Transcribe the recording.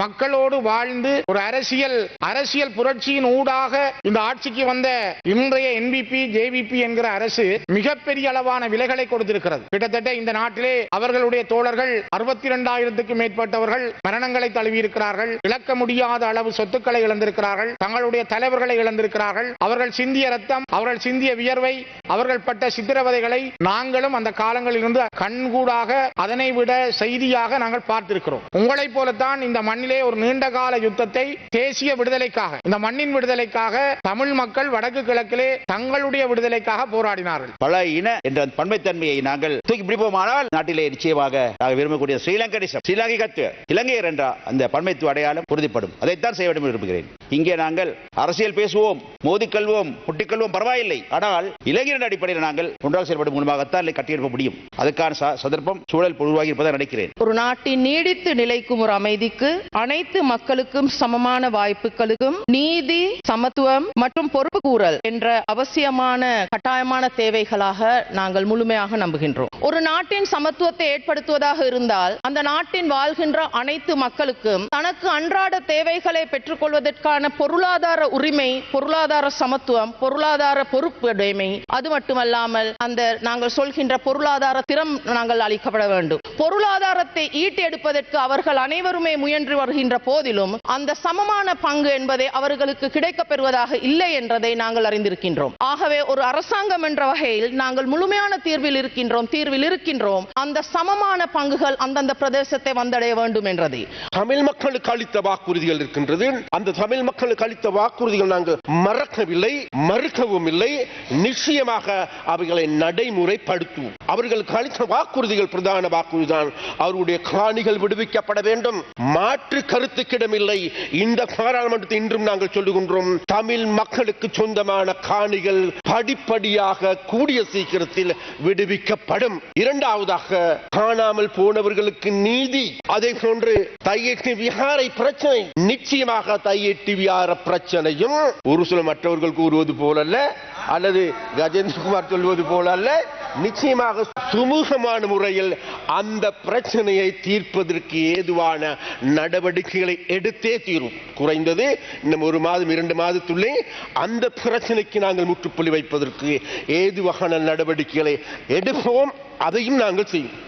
மக்களோடு வாழ்ந்து ஒரு அரசியல் அரசியல் புரட்சியின் ஊடாக இந்த ஆட்சிக்கு வந்த இன்றைய என்பிபி ஜேவிபி என்கிற அரசு மிகப்பெரிய அளவான விலைகளை கொடுத்திருக்கிறது. கிட்டத்தட்ட இந்த நாட்டிலே அவர்களுடைய தோழர்கள் அறுபத்தி இரண்டாயிரத்துக்கு மேற்பட்டவர்கள் மரணங்களை தழுவியிருக்கிறார்கள். இழக்க முடியாத அளவு சொத்துக்களை இழந்திருக்கிறார்கள். தங்களுடைய தலைவர்களை இழந்திருக்கிறார்கள். அவர்கள் சிந்திய ரத்தம் அவர்கள் சிந்திய வியர்வை அவர்கள் பட்ட சித்திரவதைகளை நாங்களும் அந்த காலங்களில் இருந்து கண்கூடாக அதனை விட செய்தியாக நாங்கள் பார்த்திருக்கிறோம். உங்களைப் போலத்தான் இந்த மண்ணில் ஒரு நீண்ட கால யுத்தத்தை தேசிய விடுதலைக்காக இந்த மண்ணின் விடுதலைக்காக தமிழ் மக்கள் வடக்கு கிழக்கிலே தங்களுடைய விடுதலைக்காக போராடினார்கள். பல இன என்ற பன்மைத்தன்மையை நாங்கள் தூக்கி பிடிப்போமானால் நாட்டிலே நிச்சயமாக நாங்கள் விரும்பக்கூடிய ஸ்ரீலங்கனிசம் ஸ்ரீலங்கிகத்துவ இலங்கையர் என்ற அந்த பன்மைத்துவ அடையாளம் உறுதிப்படும். அதைத்தான் செய்ய வேண்டும் விரும்புகிறேன். இங்கே நாங்கள் அரசியல் பேசுவோம் மோதிக்கல்வோம் முட்டிக்கல்வோம் பரவாயில்லை. ஆனால் இளைஞரின் அடிப்படையில் நாங்கள் ஒன்றாக செயல்படும் மூலமாகத்தான் கட்டியெழுப்ப முடியும். அதுக்கான சந்தர்ப்பம் சூழல் உருவாகி இருப்பதாக நினைக்கிறேன். ஒரு நாட்டின் நீடித்து நிலைக்கும் ஒரு அமைதிக்கு அனைத்து மக்களுக்கும் சமமான வாய்ப்புகளுக்கும் நீதி சமத்துவம் மற்றும் பொறுப்பு கூறல் என்ற அவசியமான கட்டாயமான தேவைகளாக நாங்கள் முழுமையாக நம்புகின்றோம். ஒரு நாட்டின் சமத்துவத்தை ஏற்படுத்துவதாக இருந்தால் அந்த நாட்டின் வாழ்கின்ற அனைத்து மக்களுக்கும் தனக்கு அன்றாட தேவைகளை பெற்றுக்கொள்வதற்கான பொருளாதார உரிமை பொருளாதார சமத்துவம் பொருளாதார பொறுப்புடைமை அது மட்டுமல்லாமல் அந்த நாங்கள் சொல்கின்ற பொருளாதார திறம் நாங்கள் அளிக்கப்பட வேண்டும். பொருளாதாரத்தை ஈட்டெடுப்பதற்கு அவர்கள் அனைவருமே முயன்று வருகின்ற போதிலும் அந்த சமமான பங்கு என்பதை அவர்களுக்கு கிடைக்கப் பெறுவதாக இல்லை என்றதை நாங்கள் அறிந்திருக்கின்றோம். ஆகவே ஒரு அரசாங்கம் என்ற வகையில் நாங்கள் முழுமையான தீர்வில் இருக்கின்றோம் தீர்வில் இருக்கின்றோம். அந்த சமமான பங்குகள் அந்தந்த பிரதேசத்தை வந்தடைய வேண்டும் என்றதை. தமிழ் மக்களுக்கு அளித்த வாக்குறுதிகள் இருக்கின்றது. அந்த தமிழ் மக்களுக்கு அளித்த வாக்குறுதிகள் நாங்கள் மறக்கவில்லை மறுக்கவும் இல்லை நிச்சயமாக அவைகளை நடைமுறைப்படுத்துவோம். அவர்களுக்கு அளித்த வாக்குறுதிகள் பிரதான வாக்குறுதி தான் அவருடைய காணிகள் விடுவிக்கப்பட வேண்டும். மாற்று மாற்று கருத்துக்கிடமில்லை. இந்த பாராளுமன்றத்தை இன்றும் நாங்கள் சொல்லுகின்றோம். தமிழ் மக்களுக்கு சொந்தமான காணிகள் படிப்படியாக கூடிய சீக்கிரத்தில் விடுவிக்கப்படும். இரண்டாவதாக காணாமல் போனவர்களுக்கு நீதி. அதே போன்று தையெட்டி விஹாரை பிரச்சனை. நிச்சயமாக தையெட்டி விஹார பிரச்சனையும் ஒரு சில மற்றவர்கள் கூறுவது போலல்ல. அல்லது கஜேந்திரகுமார் சொல்வது போல அல்ல நிச்சயமாக சுமூகமான முறையில் அந்த பிரச்சனையை தீர்ப்பதற்கு ஏதுவான நடவடிக்கைகளை எடுத்தே தீரும். குறைந்தது இன்னும் ஒரு மாதம் இரண்டு மாதத்துள்ளே அந்த பிரச்சனைக்கு நாங்கள் முற்றுப்புள்ளி வைப்பதற்கு ஏதுவான நடவடிக்கைகளை எடுப்போம் அதையும் நாங்கள் செய்வோம்.